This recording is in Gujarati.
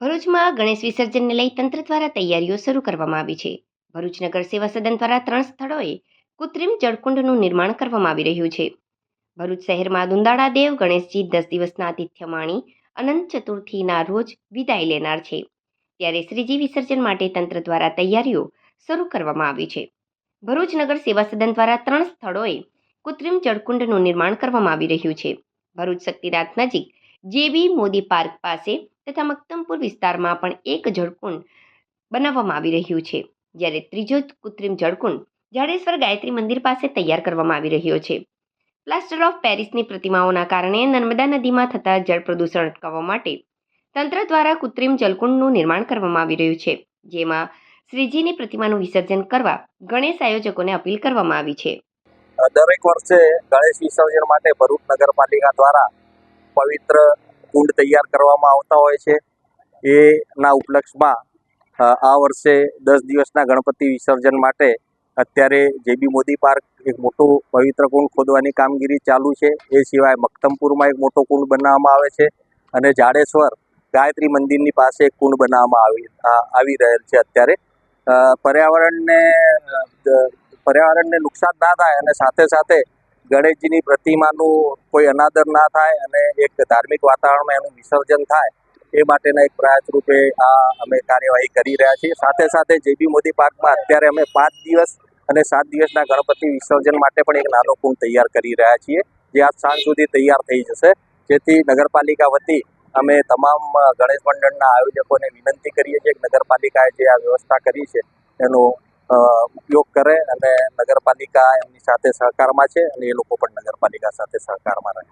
ભરૂચમાં ગણેશ વિસર્જનને લઈ તંત્ર દ્વારા તૈયારીઓ શરૂ કરવામાં આવી છે. ભરૂચ નગર સેવા સદન દ્વારા ત્રણ સ્થળોએ કૃત્રિમ જળકુંડનું નિર્માણ કરવામાં આવી રહ્યું છે. ભરૂચ શહેરમાં દુંદાળા દેવ, ગણેશજી દસ દિવસના આતિથ્ય માણી અનંત ચતુર્થીના રોજ વિદાય લેનાર છે. ત્યારે શ્રીજી વિસર્જન માટે તંત્ર દ્વારા તૈયારીઓ શરૂ કરવામાં આવી છે. ભરૂચ નગર સેવા સદન દ્વારા ત્રણ સ્થળોએ કૃત્રિમ જળકુંડનું નિર્માણ કરવામાં આવી રહ્યું છે. ભરૂચ શક્તિનાથ નજીક જેબી મોદી પાર્ક પાસે તથા મક્તમપુર વિસ્તારમાં પણ એક જળકુંડ બનાવવામાં આવી રહ્યું છે. જ્યારે ત્રીજો કૃત્રિમ જળકુંડ જાડેશ્વર ગાયત્રી મંદિર પાસે તૈયાર કરવામાં આવી રહ્યો છે. પ્લાસ્ટર ઓફ પેરિસની પ્રતિમાઓના કારણે નર્મદા નદીમાં થતા જળ પ્રદૂષણ અટકાવવા માટે તંત્ર દ્વારા કૃત્રિમ જલકુંડનું નિર્માણ કરવામાં આવી રહ્યું છે, જેમાં શ્રીજીની પ્રતિમાનું વિસર્જન કરવા ગણેશ આયોજકોને અપીલ કરવામાં આવી છે. દરેક વર્ષે ગણેશ વિસર્જન માટે ભરૂચ નગરપાલિકા દ્વારા પવિત્ર કુંડ તૈયાર કરવામાં આવતા હોય છે. એના ઉપલક્ષમાં આ વર્ષે દસ દિવસના ગણપતિ વિસર્જન માટે અત્યારે જેબી મોદી પાર્ક એક મોટું પવિત્ર કુંડ ખોદવાની કામગીરી ચાલુ છે. એ સિવાય મક્તમપુરમાં એક મોટો કુંડ બનાવવામાં આવે છે અને જાડેશ્વર ગાયત્રી મંદિરની પાસે એક કુંડ બનાવવામાં આવી આવી રહેલ છે અત્યારે. પર્યાવરણને પર્યાવરણને નુકસાન ના થાય અને સાથે સાથે ગણેશજીની પ્રતિમાનું કોઈ અનાદર ના થાય અને એક ધાર્મિક વાતાવરણમાં એનું વિસર્જન થાય, એ માટેના એક પ્રયાસ રૂપે આ અમે કાર્યવાહી કરી રહ્યા છીએ. સાથે સાથે જેબી મોદી પાર્કમાં અત્યારે અમે પાંચ દિવસ અને સાત દિવસના ગણપતિ વિસર્જન માટે પણ એક નાનો કુંડ તૈયાર કરી રહ્યા છીએ, જે આજ સાંજ સુધી તૈયાર થઈ જશે. જેથી નગરપાલિકા વતી અમે તમામ ગણેશ મંડળના આયોજકોને વિનંતી કરીએ છીએ નગરપાલિકાએ જે આ વ્યવસ્થા કરી છે, એનો ઉપયોગ કરે અને નગરપાલિકા એમની સાથે સહકારમાં છે અને એ લોકો પણ નગરપાલિકા સાથે સહકારમાં રહે.